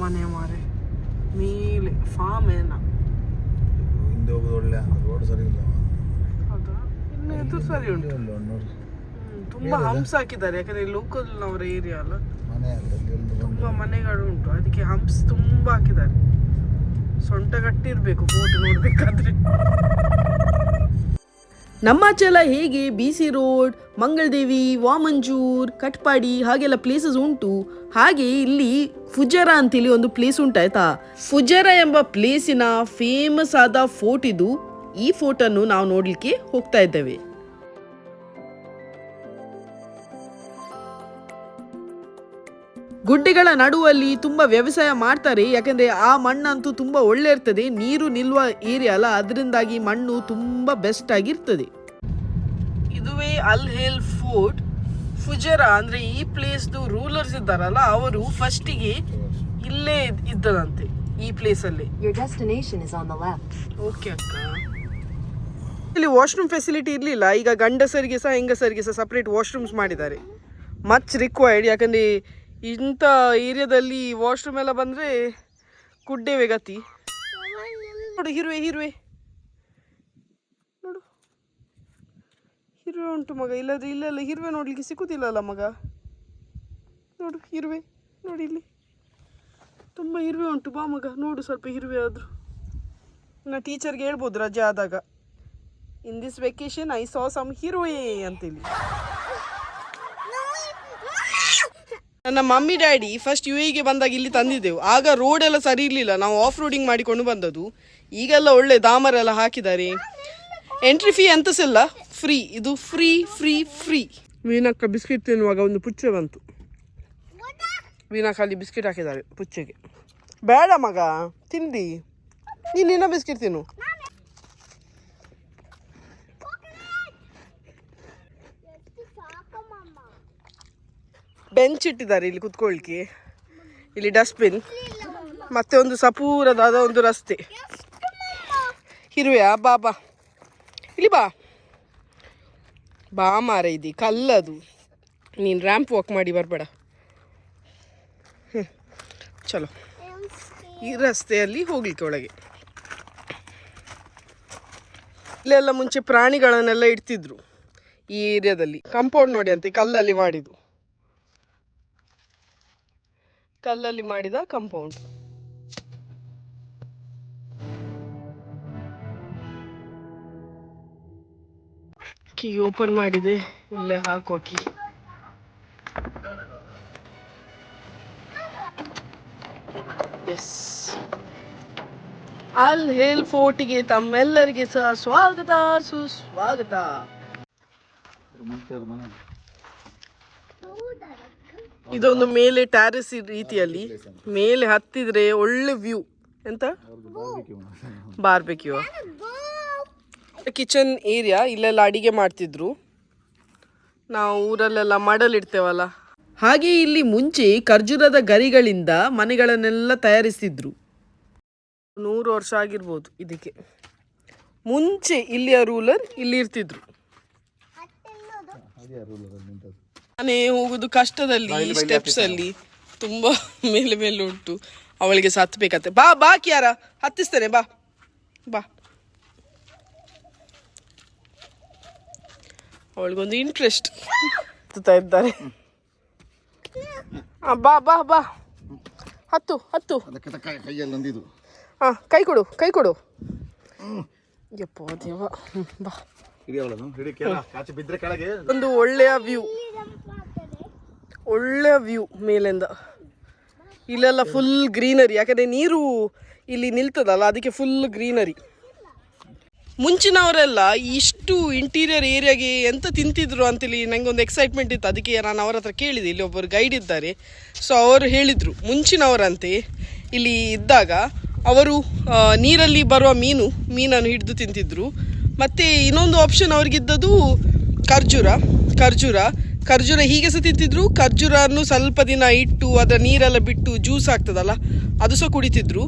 ಮನೆ ಮಾರೆ. ಮೇಲೆ ಫಾರ್ಮ್ ಏನ? ಹಿಂದೆ ಹೋಗೋದು ಒಳ್ಳೆ ರೋಡ್ ಸರಿ ಇಲ್ಲ. ಇನ್ನು ಸರಿ ಉಂಟು. ನೋಡಿ ತುಂಬಾ ಹಂಪ್ಸ್ ಹಾಕಿದ್ದಾರೆ. ಯಾಕಂದ್ರೆ ಲೋಕಲ್ ಅವರ ಏರಿಯಾ ಅಲ್ಲ. ತುಂಬಾ ಮನೆಗಳು ಉಂಟು. ಅದಕ್ಕೆ ಹಂಪ್ಸ್ ತುಂಬಾ ಹಾಕಿದ್ದಾರೆ. ಸೊಂಟ ಗಟ್ಟಿರ್ಬೇಕು ಫೋಟೋ ನೋಡ್ಬೇಕಾದ್ರೆ. ನಮ್ಮಾಚೆಲ್ಲ ಹೇಗೆ? B C road Mangaladevi Vamanjoor Katpadi ಹಾಗೆಲ್ಲ ಪ್ಲೇಸಸ್ ಉಂಟು. ಹಾಗೆ ಇಲ್ಲಿ ಫುಜರ ಅಂತೇಳಿ ಒಂದು ಪ್ಲೇಸ್ ಉಂಟಾಯ್ತಾ ಫುಜರ ಎಂಬ ಪ್ಲೇಸಿನ ಫೇಮಸ್ ಆದ ಫೋರ್ಟ್ ಇದು. ಈ ಫೋರ್ಟನ್ನು ನಾವು ನೋಡಲಿಕ್ಕೆ ಹೋಗ್ತಾ ಇದ್ದೇವೆ. ಗುಡ್ಡೆಗಳ ನಡುವಲ್ಲಿ ತುಂಬ ವ್ಯವಸಾಯ ಮಾಡ್ತಾರೆ ಯಾಕಂದ್ರೆ ಆ ಮಣ್ಣಂತೂ ತುಂಬ ಒಳ್ಳೆ ಇರ್ತದೆ ನೀರು ನಿಲ್ಲುವ ಏರಿಯಾ ಅಲ್ಲ ಅದರಿಂದಾಗಿ ಮಣ್ಣು ತುಂಬ ಬೆಸ್ಟ್ ಆಗಿರ್ತದೆ. ಇದುವೇ ಅಲ್ ಹೇಲ್ ಫೋರ್ಟ್ ಫುಜರಾ ಅಂದ್ರೆ ಈ ಪ್ಲೇಸ್ದು ರೂಲರ್ಸ್ ಇದ್ದಾರಲ್ಲ ಅವರು ಫಸ್ಟಿಗೆ ಇಲ್ಲೇ ಇದ್- ಇದ್ದದಂತೆ ಈ ಪ್ಲೇಸ್ left. ಓಕೆ ಅಕ್ಕ. ಇಲ್ಲಿ ವಾಶ್ರೂಮ್ ಫೆಸಿಲಿಟಿ ಇರಲಿಲ್ಲ. ಈಗ ಗಂಡಸರಿಗೆ ಸಹ, ಹೆಂಗಸರಿಗೆ ಸಹ ಸಪ್ರೇಟ್ ವಾಶ್ರೂಮ್ಸ್ ಮಾಡಿದ್ದಾರೆ. ಮಚ್ ರಿಕ್ವೈರ್ಡ್ ಯಾಕಂದರೆ ಇಂಥ ಏರಿಯಾದಲ್ಲಿ ವಾಶ್ರೂಮ್ ಎಲ್ಲ ಬಂದರೆ ಕುಡ್ಡೇವೆ ಗತಿ. ನೋಡು, ಹಿರುವೆ ಹಿರುವೆ. ನೋಡು. ಹಿರುವೆ ಉಂಟು ಮಗ. ಇಲ್ಲದ್ರೆ ಇಲ್ಲೆಲ್ಲ ಹಿರುವೆ ನೋಡ್ಲಿಕ್ಕೆ ಸಿಕ್ಕುತ್ತಿಲ್ಲಲ್ಲ ಮಗ? ನೋಡು, ಹಿರುವೆ. ನೋಡಿ ಇಲ್ಲಿ. ತುಂಬ ಹಿರುವೆ ಉಂಟು. ಬಾ ಮಗ. ನೋಡು ಸ್ವಲ್ಪ ಹಿರುವೆ ಆದರೂ. ನಾ ಟೀಚರ್ಗೆ ಹೇಳ್ಬೋದು ರಜೆ ಆದಾಗ. In this vacation I saw some ಹೀರೋಯೇ ಅಂತೇಳಿ. ನನ್ನ ಮಮ್ಮಿ, ಡ್ಯಾಡಿ ಫಸ್ಟ್ ಯು ಎಗೆ ಬಂದಾಗ ಇಲ್ಲಿ ತಂದಿದ್ದೆವು. ಆಗ ರೋಡ್ ಎಲ್ಲ ಸರಿ ಇರಲಿಲ್ಲ. ನಾವು ಆಫ್ ರೋಡಿಂಗ್ ಮಾಡಿಕೊಂಡು ಬಂದದ್ದು. ಈಗೆಲ್ಲ ಒಳ್ಳೆ ದಾಮರ್ ಎಲ್ಲ ಹಾಕಿದ್ದಾರೆ. ಎಂಟ್ರಿ ಫೀ ಎಂತಸಿಲ್ಲ ಫ್ರೀ ಇದು ಫ್ರೀ ಫ್ರೀ ಫ್ರೀ ವೀನಕ್ಕ ಬಿಸ್ಕೆಟ್ ತಿನ್ನುವಾಗ ಒಂದು ಪುಚ್ಚೆ ಬಂತು. ವೀನಕ್ಕ ಅಲ್ಲಿ ಬಿಸ್ಕೆಟ್ ಹಾಕಿದ್ದಾರೆ ಪುಚ್ಚೆಗೆ. ಬೇಡ ಮಗ, ತಿಂದಿ. ನೀನು ಬಿಸ್ಕೆಟ್ ತಿನ್ನು. ಬೆಂಚ್ ಇಟ್ಟಿದ್ದಾರೆ ಇಲ್ಲಿ ಕುತ್ಕೊಳ್ಳಿಕ್ಕೆ ಇಲ್ಲಿ ಡಸ್ಟ್ಬಿನ್. ಮತ್ತೆ ಒಂದು ಸಪೂರದಾದ ಒಂದು ರಸ್ತೆ. ಇರುವೆಯಾ? ಬಾ ಬಾ. ಇಲ್ಲಿ ಬಾ. ಬಾ ಮಾರ ಇದೆ, ಕಲ್ಲದು. ನೀನು ರ್ಯಾಂಪ್ ವಾಕ್ ಮಾಡಿ ಬರಬೇಡ. ಹ್ಞೂ ಚಲೋ. ಈ ರಸ್ತೆಯಲ್ಲಿ ಹೋಗ್ಲಿಕ್ಕೆ ಒಳಗೆ. ಇಲ್ಲೆಲ್ಲ ಮುಂಚೆ ಪ್ರಾಣಿಗಳನ್ನೆಲ್ಲ ಇಡ್ತಿದ್ರು ಈ ಏರಿಯಾದಲ್ಲಿ. ಕಾಂಪೌಂಡ್ ನೋಡಿ ಅಂತೆ, ಕಲ್ಲಲ್ಲಿ ಮಾಡಿದ್ದು. ಕಲ್ಲಲ್ಲಿ ಮಾಡಿದ ಕಂಪೌಂಡ್ ಕೀ ಓಪನ್ ಮಾಡಿದೆ, ಇಲ್ಲೇ ಹಾಕೋ ಕಿ. ಎಸ್ ಅಲ್ ಹೇಲ್ ಫೋರ್ಟಿಗೆ ತಮ್ಮೆಲ್ಲರಿಗೆ ಸಹ ಸ್ವಾಗತ, ಸುಸ್ವಾಗತ. ಇದೊಂದು ಮೇಲೆ ಟ್ಯಾರಿಸ್ ರೀತಿಯಲ್ಲಿ. ಮೇಲೆ ಹತ್ತಿದ್ರೆ ಒಳ್ಳೆ ವ್ಯೂ ಎಂತ? ಬಾರ್ಬೆಕ್ಯೂ ಕಿಚನ್ ಏರಿಯಾ ಇಲ್ಲೆಲ್ಲ ಅಡಿಗೆ ಮಾಡ್ತಿದ್ರು. ನಾವು ಊರಲ್ಲೆಲ್ಲ ಮಡಲಿಡ್ತೇವಲ್ಲ. ಹಾಗೆ ಇಲ್ಲಿ ಮುಂಚೆ ಖರ್ಜೂರದ ಗರಿಗಳಿಂದ ಮನೆಗಳನ್ನೆಲ್ಲ ತಯಾರಿಸ್ತಿದ್ರು ನೂರು ವರ್ಷ ಆಗಿರ್ಬೋದು ಇದಕ್ಕೆ. ಮುಂಚೆ ಇಲ್ಲಿಯ ರೂಲರ್ ಇಲ್ಲಿ ಇರ್ತಿದ್ರು ಮನೆ ಹೋಗುದು ಕಷ್ಟದಲ್ಲಿ ಸ್ಟೆಪ್ಸ್ ಅಲ್ಲಿ. ತುಂಬಾ ಮೇಲೆ ಮೇಲೆ ಉಂಟು. ಅವಳಿಗೆ ಸಹ ಹತ್ಬೇಕಂತೆ ಬಾ ಬಾ ಕ್ಯಾರ. ಹತ್ತಿಸ್ತೇನೆ ಬಾ. ಬಾ. ಅವಳಿಗೊಂದು ಇಂಟ್ರೆಸ್ಟ್ ಹತ್ತುತ್ತಾ ಇದ್ದಾರೆ. ಬಾ ಬಾ ಬಾ. ಹತ್ತು ಹತ್ತು. ಹಾ ಕೈ ಕೊಡು ಕೈ ಕೊಡು. ಯಪ್ಪ ದೇವ. ಬಾ. ಒಂದು ಒಳ್ಳೆಯ ವ್ಯೂ. ಒಳ್ಳೆಯ ವ್ಯೂ ಮೇಲಿಂದ. ಇಲ್ಲೆಲ್ಲ ಫುಲ್ ಗ್ರೀನರಿ ಯಾಕಂದರೆ ನೀರು ಇಲ್ಲಿ ನಿಲ್ತದಲ್ಲ ಅದಕ್ಕೆ ಫುಲ್ ಗ್ರೀನರಿ ಮುಂಚಿನವರೆಲ್ಲ ಇಷ್ಟು ಇಂಟೀರಿಯರ್ ಏರಿಯಾಗೆ ಎಂತ ತಿಂತಿದ್ರು ಅಂತೇಳಿ ನನಗೆ ಒಂದು ಎಕ್ಸೈಟ್ಮೆಂಟ್ ಇತ್ತು. ಅದಕ್ಕೆ ನಾನು ಅವರ ಹತ್ರ ಕೇಳಿದೆ. ಇಲ್ಲಿ ಒಬ್ಬರು ಗೈಡ್ ಇದ್ದಾರೆ. ಸೊ ಅವರು ಹೇಳಿದರು ಮುಂಚಿನವರಂತೆ ಇಲ್ಲಿ ಇದ್ದಾಗ ಅವರು ನೀರಲ್ಲಿ ಬರುವ ಮೀನು ಮೀನನ್ನು ಹಿಡಿದು ತಿಂತಿದ್ರು. ಮತ್ತು ಇನ್ನೊಂದು ಆಪ್ಷನ್ ಅವ್ರಿಗಿದ್ದದು ಖರ್ಜೂರ ಖರ್ಜೂರ. ಖರ್ಜೂರ ಹೀಗೆ ಸಹ ತಿಂತಿದ್ರು. ಖರ್ಜೂರನ್ನು ಸ್ವಲ್ಪ ದಿನ ಇಟ್ಟು ಅದರ ನೀರೆಲ್ಲ ಬಿಟ್ಟು ಜ್ಯೂಸ್ ಆಗ್ತದಲ್ಲ ಅದು ಸಹ ಕುಡಿತಿದ್ರು.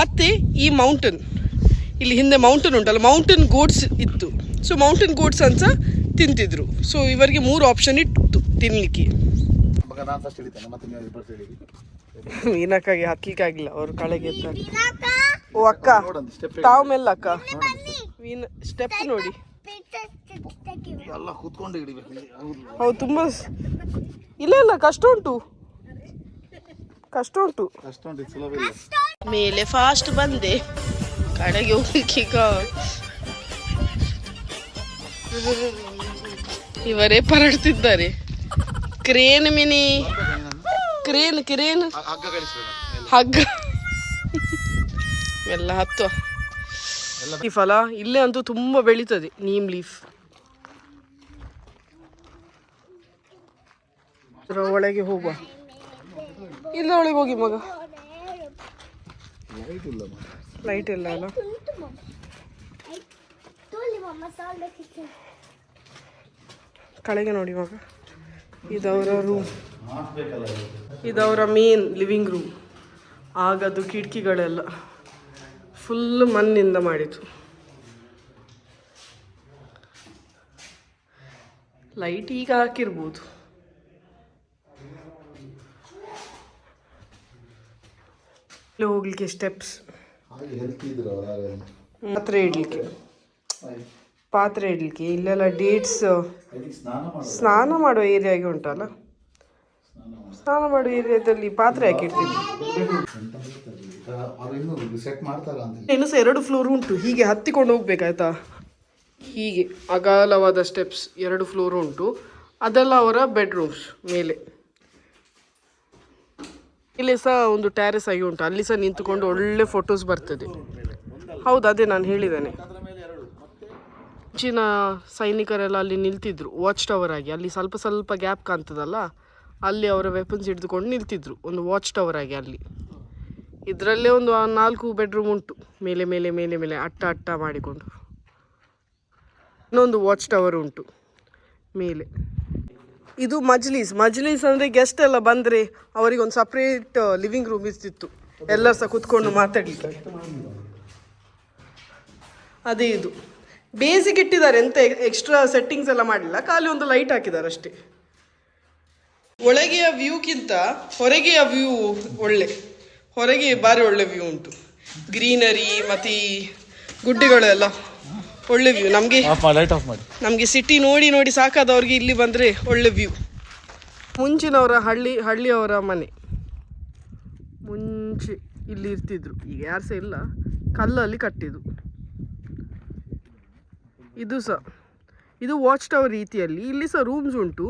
ಮತ್ತು ಈ ಮೌಂಟನ್ ಇಲ್ಲಿ ಹಿಂದೆ ಮೌಂಟನ್ ಉಂಟಲ್ಲ ಮೌಂಟನ್ ಗೋಡ್ಸ್ ಇತ್ತು. ಸೊ ಮೌಂಟನ್ ಗೋಡ್ಸ್ ಅಂತ ತಿಂತಿದ್ರು. ಸೊ ಇವರಿಗೆ ಮೂರು ಆಪ್ಷನ್ ಇತ್ತು ತಿನ್ನಲಿಕ್ಕೆ ಏನಕ್ಕಾಗಿ ಹತ್ಲಿಕ್ಕೆ ಆಗಿಲ್ಲ ಅವರು ಕಳೆಗೆ ಓ ಅಕ್ಕ. ಮೇಲೆ ತಾವು ಮೆಲ್ಲ ಅಕ್ಕ. ಮೀನ್ ಸ್ಟೆಪ್ ನೋಡಿ. ಎಲ್ಲ ಕೂತ್ಕೊಂಡು ಹಿಡಿಬೇಕು ಹೌದು. ತುಂಬ ಇಲ್ಲ ಇಲ್ಲ ಕಷ್ಟ ಉಂಟು. ಕಷ್ಟ ಉಂಟು. ಕಷ್ಟ ಸುಲಭ ಇಲ್ಲ. ಮೇಲೆ ಫಾಸ್ಟ್ ಬಂದೆ. ಕಡೆಗೆ ಹೋಗಿ ಈಗ ಇವರೇ ಪರಡ್ತಿದ್ದಾರೆ. Crane mini. Crane crane. ಹಗ್ಗ ಎಲ್ಲ ಹತ್ತುವ. ಈ ಫಲ ಇಲ್ಲೇ ಅಂತೂ ತುಂಬ ಬೆಳೀತದೆ ನೀಮ್ ಲೀಫ್ ಒಳಗೆ ಹೋಗುವ. ಇಲ್ಲ ಒಳಗೆ ಹೋಗಿ ಮಗ. ಲೈಟ್ ಇಲ್ಲ ಅಲ್ಲ? ಕಳೆಗೆ ನೋಡಿ ಮಗ. ಇದವರ ರೂಮ್ ಇದವರ ಮೇನ್ ಲಿವಿಂಗ್ ರೂಮ್ ಆಗದು ಕಿಟಕಿಗಳೆಲ್ಲ. ಫುಲ್ ಮಣ್ಣಿಂದ ಮಾಡಿತು ಲೈಟ್ ಈಗ ಹಾಕಿರ್ಬೋದು. ಇಲ್ಲಿ ಹೋಗ್ಲಿಕ್ಕೆ ಸ್ಟೆಪ್ಸ್ ಪಾತ್ರೆ ಇಡ್ಲಿಕ್ಕೆ. ಪಾತ್ರೆ ಇಡ್ಲಿಕ್ಕೆ. ಇಲ್ಲೆಲ್ಲ ಡೇಟ್ಸ್ ಸ್ನಾನ ಮಾಡುವ. ಏರಿಯಾಗೆ ಉಂಟಲ್ಲ? ಸ್ನಾನ ಮಾಡುವ. ಏರಿಯಾದಲ್ಲಿ ಪಾತ್ರೆ ಹಾಕಿರ್ತೀವಿ ಇನ್ನು ಸಹ ಎರಡು ಫ್ಲೋರ್ ಉಂಟು. ಹೀಗೆ ಹತ್ತಿಕೊಂಡು ಹೋಗ್ಬೇಕಾಯ್ತಾ ಹೀಗೆ ಅಗಾಲವಾದ ಸ್ಟೆಪ್ಸ್ ಎರಡು ಫ್ಲೋರ್ ಉಂಟು. ಅದೆಲ್ಲ ಅವರ ಬೆಡ್ರೂಮ್ಸ್ ಮೇಲೆ. ಇಲ್ಲಿ ಸಹ ಒಂದು ಟ್ಯಾರೆಸ್ ಆಗಿ ಉಂಟು. ಅಲ್ಲಿ ಸಹ ನಿಂತುಕೊಂಡು ಒಳ್ಳೆ ಫೋಟೋಸ್ ಬರ್ತದೆ. ಹೌದು, ಅದೇ ನಾನು ಹೇಳಿದ್ದೇನೆ. ಹೆಚ್ಚಿನ ಸೈನಿಕರೆಲ್ಲ ಅಲ್ಲಿ ನಿಲ್ತಿದ್ರು. ವಾಚ್ ಟವರ್ ಆಗಿ. ಅಲ್ಲಿ ಸ್ವಲ್ಪ ಸ್ವಲ್ಪ ಗ್ಯಾಪ್ ಕಾಣ್ತದಲ್ಲ? ಅಲ್ಲಿ ಅವರ ವೆಪನ್ಸ್ ಹಿಡಿದುಕೊಂಡು ನಿಲ್ತಿದ್ರು. ಒಂದು ವಾಚ್ ಟವರ್ ಆಗಿ ಅಲ್ಲಿ. ಇದರಲ್ಲೇ ಒಂದು ನಾಲ್ಕು ಬೆಡ್ರೂಮ್ ಉಂಟು. ಮೇಲೆ ಮೇಲೆ ಮೇಲೆ ಮೇಲೆ ಅಟ್ಟ ಅಟ್ಟ ಮಾಡಿಕೊಂಡು. ಇನ್ನೊಂದು ವಾಚ್ ಟವರ್ ಉಂಟು. ಮೇಲೆ. ಇದು ಮಜ್ಲೀಸ್. ಮಜ್ಲೀಸ್ ಅಂದರೆ ಗೆಸ್ಟ್ ಎಲ್ಲ ಬಂದರೆ ಅವರಿಗೆ ಒಂದು ಸಪ್ರೇಟ್ ಲಿವಿಂಗ್ ರೂಮ್ ಇರ್ತಿತ್ತು. ಎಲ್ಲ ಸಹ ಕೂತ್ಕೊಂಡು ಮಾತಾಡಲಿಕ್ಕೆ. ಅದೇ ಇದು. ಬೇಸಿಕ್ ಇಟ್ಟಿದ್ದಾರೆ. ಎಂತ ಎಕ್ಸ್ಟ್ರಾ ಸೆಟ್ಟಿಂಗ್ಸ್ ಎಲ್ಲ ಮಾಡಿಲ್ಲ ಖಾಲಿ ಒಂದು ಲೈಟ್ ಹಾಕಿದ್ದಾರೆ ಅಷ್ಟೇ. ಒಳಗೆಯ ವ್ಯೂಕ್ಕಿಂತ ಹೊರಗೆಯ ವ್ಯೂ ಒಳ್ಳೆ. ಹೊರಗೆ ಭಾರಿ ಒಳ್ಳೆ ವ್ಯೂ ಉಂಟು. ಗ್ರೀನರಿ ಮತ್ತು ಈ ಗುಡ್ಡೆಗಳೆಲ್ಲ ಒಳ್ಳೆ ವ್ಯೂ ನಮಗೆ ನಮಗೆ ಸಿಟಿ ನೋಡಿ ನೋಡಿ ಸಾಕಾದವ್ರಿಗೆ ಇಲ್ಲಿ ಬಂದರೆ ಒಳ್ಳೆ ವ್ಯೂ ಮುಂಚಿನವರ ಹಳ್ಳಿ ಹಳ್ಳಿಯವರ ಮನೆ. ಮುಂಚೆ ಇಲ್ಲಿ ಇರ್ತಿದ್ರು. ಈಗ ಯಾರು ಸಹ ಇಲ್ಲ. ಕಲ್ಲಲ್ಲಿ ಕಟ್ಟಿದ್ರು. ಇದು ಸಹ. ಇದು ವಾಚ್ ಟವರ್ ರೀತಿಯಲ್ಲಿ. ಇಲ್ಲಿ ಸಹ ರೂಮ್ಸ್ ಉಂಟು.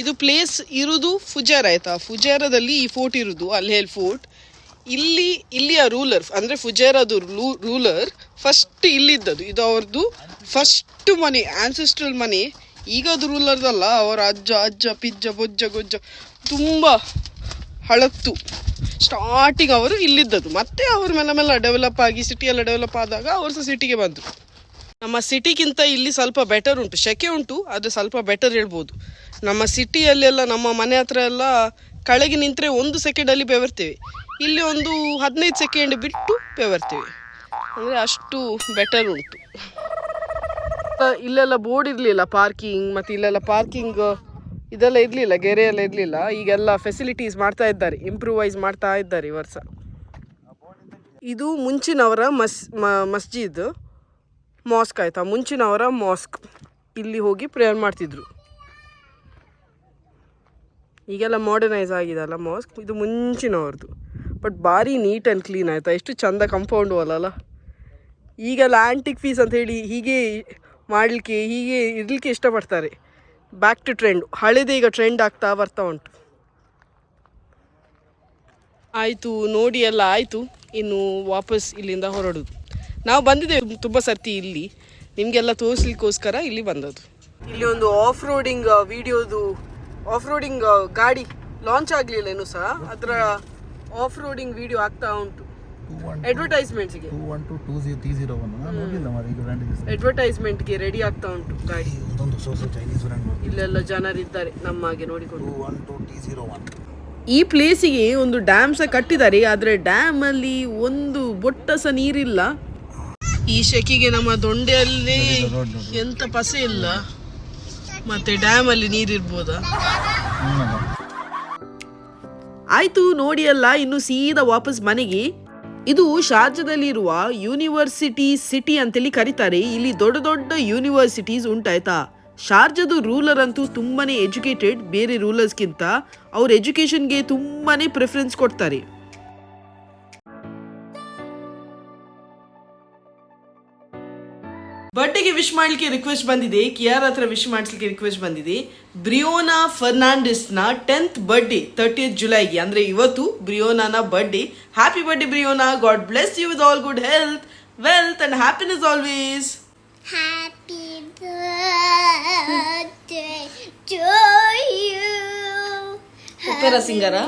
ಇದು ಪ್ಲೇಸ್ ಇರುವುದು ಫುಜಾರ ಆಯ್ತಾ? ಫುಜಾರದಲ್ಲಿ ಈ ಫೋರ್ಟ್ ಇರುವುದು ಅಲ್ಹೇಲ್ ಫೋರ್ಟ್ ಇಲ್ಲಿ, ಇಲ್ಲಿಯ ರೂಲರ್ ಅಂದರೆ ಫುಜೇರಾದು ರೂಲರ್ ಫಸ್ಟ್ ಇಲ್ಲಿದ್ದದು ಇದು ಅವ್ರದ್ದು ಫಸ್ಟ್ ಮನೆ ಆನ್ಸೆಸ್ಟ್ರಲ್ ಮನೆ. ಈಗ ಅದು ರೂಲರ್ದಲ್ಲ ಅವರ ಅಜ್ಜ ಅಜ್ಜ, ಪಿಜ್ಜ, ಬೊಜ್ಜ, ಗೊಜ್ಜ, ತುಂಬ ಹಳತ್ತು. ಸ್ಟಾರ್ಟಿಂಗ್ ಅವರು ಇಲ್ಲಿದ್ದದು ಮತ್ತೆ ಅವ್ರ ಮೇಲೆ ಮೇಲೆ ಡೆವಲಪ್ ಆಗಿ ಸಿಟಿ ಎಲ್ಲ ಡೆವಲಪ್ ಆದಾಗ ಅವರು ಸಹ ಸಿಟಿಗೆ ಬಂದರು. ನಮ್ಮ ಸಿಟಿಗಿಂತ ಇಲ್ಲಿ ಸ್ವಲ್ಪ ಬೆಟರ್ ಉಂಟು. ಸೆಕೆ ಉಂಟು, ಆದರೆ ಸ್ವಲ್ಪ ಬೆಟರ್ ಹೇಳ್ಬೋದು. ನಮ್ಮ ಸಿಟಿಯಲ್ಲೆಲ್ಲ, ನಮ್ಮ ಮನೆ ಹತ್ರ ಎಲ್ಲ ಕೆಳಗೆ ನಿಂತರೆ ಒಂದು ಸೆಕೆಂಡಲ್ಲಿ ಬೆವರ್ತೇವೆ. ಇಲ್ಲಿ ಒಂದು ಹದಿನೈದು ಸೆಕೆಂಡ್ ಬಿಟ್ಟು ಬೆವರ್ತೇವೆ. ಅಂದರೆ ಅಷ್ಟು ಬೆಟರ್ ಉಂಟು. ಇಲ್ಲೆಲ್ಲ ಬೋರ್ಡ್ ಇರಲಿಲ್ಲ ಪಾರ್ಕಿಂಗ್ ಮತ್ತು ಇಲ್ಲೆಲ್ಲ ಪಾರ್ಕಿಂಗ್ ಇದೆಲ್ಲ ಇರಲಿಲ್ಲ ಗೆರೆ ಎಲ್ಲ ಇರಲಿಲ್ಲ. ಈಗೆಲ್ಲ ಫೆಸಿಲಿಟೀಸ್ ಮಾಡ್ತಾ ಇದ್ದಾರೆ ಇಂಪ್ರೂವೈಸ್ ಮಾಡ್ತಾ ಇದ್ದಾರೆ ಈ ವರ್ಷ. ಇದು ಮುಂಚಿನವರ ಮಸ್ ಮಸ್ಜಿದ್. ಮಾಸ್ಕ್ ಆಯಿತಾ? ಮುಂಚಿನವರ ಮಾಸ್ಕ್. ಇಲ್ಲಿ ಹೋಗಿ ಪ್ರೇಯರ್ ಮಾಡ್ತಿದ್ರು. ಈಗೆಲ್ಲ ಮಾಡರ್ನೈಸ್ ಆಗಿದೆಲ್ಲ ಮಾಸ್ಕ್? ಇದು ಮುಂಚಿನವ್ರದ್ದು. ಬಟ್ ಭಾರಿ ನೀಟ್ ಆ್ಯಂಡ್ ಕ್ಲೀನ್ ಆಯಿತಾ? ಎಷ್ಟು ಚಂದ ಕಂಪೌಂಡ್ ಅಲ್ಲಲ್ಲ ಈಗೆಲ್ಲ ಆ್ಯಂಟಿಕ್ ಫೀಸ್ ಅಂತ ಹೇಳಿ ಹೀಗೆ ಮಾಡಲಿಕ್ಕೆ, ಹೀಗೆ ಇರಲಿಕ್ಕೆ ಇಷ್ಟಪಡ್ತಾರೆ. ಬ್ಯಾಕ್ ಟು ಟ್ರೆಂಡ್ ಹಳೆದೇ ಈಗ ಟ್ರೆಂಡ್ ಆಗ್ತಾ ಬರ್ತಾ ಉಂಟು. ಆಯಿತು, ನೋಡಿ ಎಲ್ಲ ಆಯಿತು. ಇನ್ನು ವಾಪಸ್ ಇಲ್ಲಿಂದ ಹೊರಡುದು. ನಾವು ಬಂದಿದ್ದೇವೆ ತುಂಬ ಸರ್ತಿ ಇಲ್ಲಿ. ನಿಮಗೆಲ್ಲ ತೋರಿಸ್ಲಿಕ್ಕೋಸ್ಕರ ಇಲ್ಲಿ ಬಂದದ್ದು. ಇಲ್ಲಿ ಒಂದು ಆಫ್ ರೋಡಿಂಗ್ ವಿಡಿಯೋದು ಆಫ್ ರೋಡಿಂಗ್ ಗಾಡಿ ಲಾಂಚ್ ಆಗಲಿಲ್ಲ ಏನು ಸಹ. ಅದರ ಆಫ್ ರೋಡಿಂಗ್ ವಿಡಿಯೋ ಆಗ್ತಾ ಉಂಟು. ಅಡ್ವರ್ಟೈಸ್ಮೆಂಟ್ಸ್ಗೆ ಅಡ್ವರ್ಟೈಸ್ಮೆಂಟ್ಗೆ ರೆಡಿ ಆಗ್ತಾ ಉಂಟು ಗಾಡಿ. ಇಲ್ಲೆಲ್ಲ ಜನರಿದ್ದಾರೆ ನಮ್ಮ ಹಾಗೆ ನೋಡಿಕೊಂಡು. ಈ ಪ್ಲೇಸಿಗೆ ಒಂದು ಡ್ಯಾಮ್ ಸಹ ಕಟ್ಟಿದ್ದಾರೆ. ಆದರೆ ಡ್ಯಾಮಲ್ಲಿ ಒಂದು ಬೊಟ್ಟ ಸಹ ನೀರಿಲ್ಲ. ಈ ಶೆಕಿಗೆ ನಮ್ಮ ದೊಂಡೆಯಲ್ಲಿ ಎಂತ ಪಸೆ ಇಲ್ಲ. ಮತ್ತೆ ಡ್ಯಾಮ್ ಅಲ್ಲಿ ನೀರಿರ್ಬೋದಾ ಆಯ್ತು ನೋಡಿ ಅಲ್ಲ ಇನ್ನು ಸೀದಾ ವಾಪಸ್ ಮನೆಗೆ. ಇದು ಶಾರ್ಜಾದಲ್ಲಿ ಇರುವ ಯೂನಿವರ್ಸಿಟಿ ಸಿಟಿ ಅಂತೇಳಿ ಕರೀತಾರೆ. ಇಲ್ಲಿ ದೊಡ್ಡ ದೊಡ್ಡ ಯೂನಿವರ್ಸಿಟೀಸ್ ಉಂಟಾಯ್ತಾ? ಶಾರ್ಜಾದು ರೂಲರ್ ಅಂತೂ ತುಂಬಾನೇ ಎಜುಕೇಟೆಡ್ ಬೇರೆ ರೂಲರ್ಸ್ಗಿಂತ. ಅವ್ರ ಎಜುಕೇಶನ್ಗೆ ತುಂಬಾನೇ ಪ್ರಿಫರೆನ್ಸ್ ಕೊಡ್ತಾರೆ. ಬರ್ಡೇಗೆ ವಿಶ್ ಮಾಡ್ಲಿಕ್ಕೆ ರಿಕ್ವೆಸ್ಟ್ ಬಂದಿದೆ ಕಿಯಾರ್ ಹತ್ರ ವಿಶ್ ಮಾಡಿಸ್ಲಿಕ್ಕೆ ರಿಕ್ವೆಸ್ಟ್ ಬಂದಿದೆ ಬ್ರಿಯೋನಾ ಫರ್ನಾಂಡಿಸ್ನ ಟೆಂತ್ ಬರ್ಡೇ ತರ್ಟಿ ಜುಲೈಗೆ ಅಂದರೆ ಇವತ್ತು ಬ್ರಿಯೋನಾನ birthday happy birthday Briona God bless you with all good health wealth and happiness always happy birthday to you opera ಸಿಂಗರಾ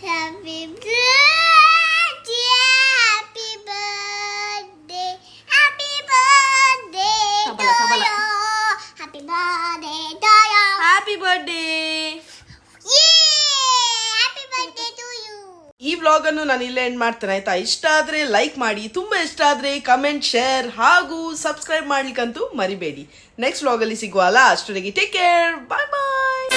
Happy birthday ಈ ವ್ಲಾಗ್ ಅನ್ನು ನಾನು ಇಲ್ಲೇ ಎಂಡ್ ಮಾಡ್ತೇನೆ, ಆಯ್ತಾ? ಇಷ್ಟ ಆದ್ರೆ ಲೈಕ್ ಮಾಡಿ, ತುಂಬಾ ಇಷ್ಟ ಆದ್ರೆ ಕಮೆಂಟ್ ಶೇರ್ ಹಾಗೂ ಸಬ್ಸ್ಕ್ರೈಬ್ ಮಾಡ್ಲಿಕ್ಕಂತೂ ಮರಿಬೇಡಿ. ನೆಕ್ಸ್ಟ್ ವ್ಲಾಗ್ ಅಲ್ಲಿ ಸಿಗುವಲ್ಲ ಅಷ್ಟೊತ್ತಿಗೆ ಟೇಕ್ ಕೇರ್ ಬಾಯ್ ಬಾಯ್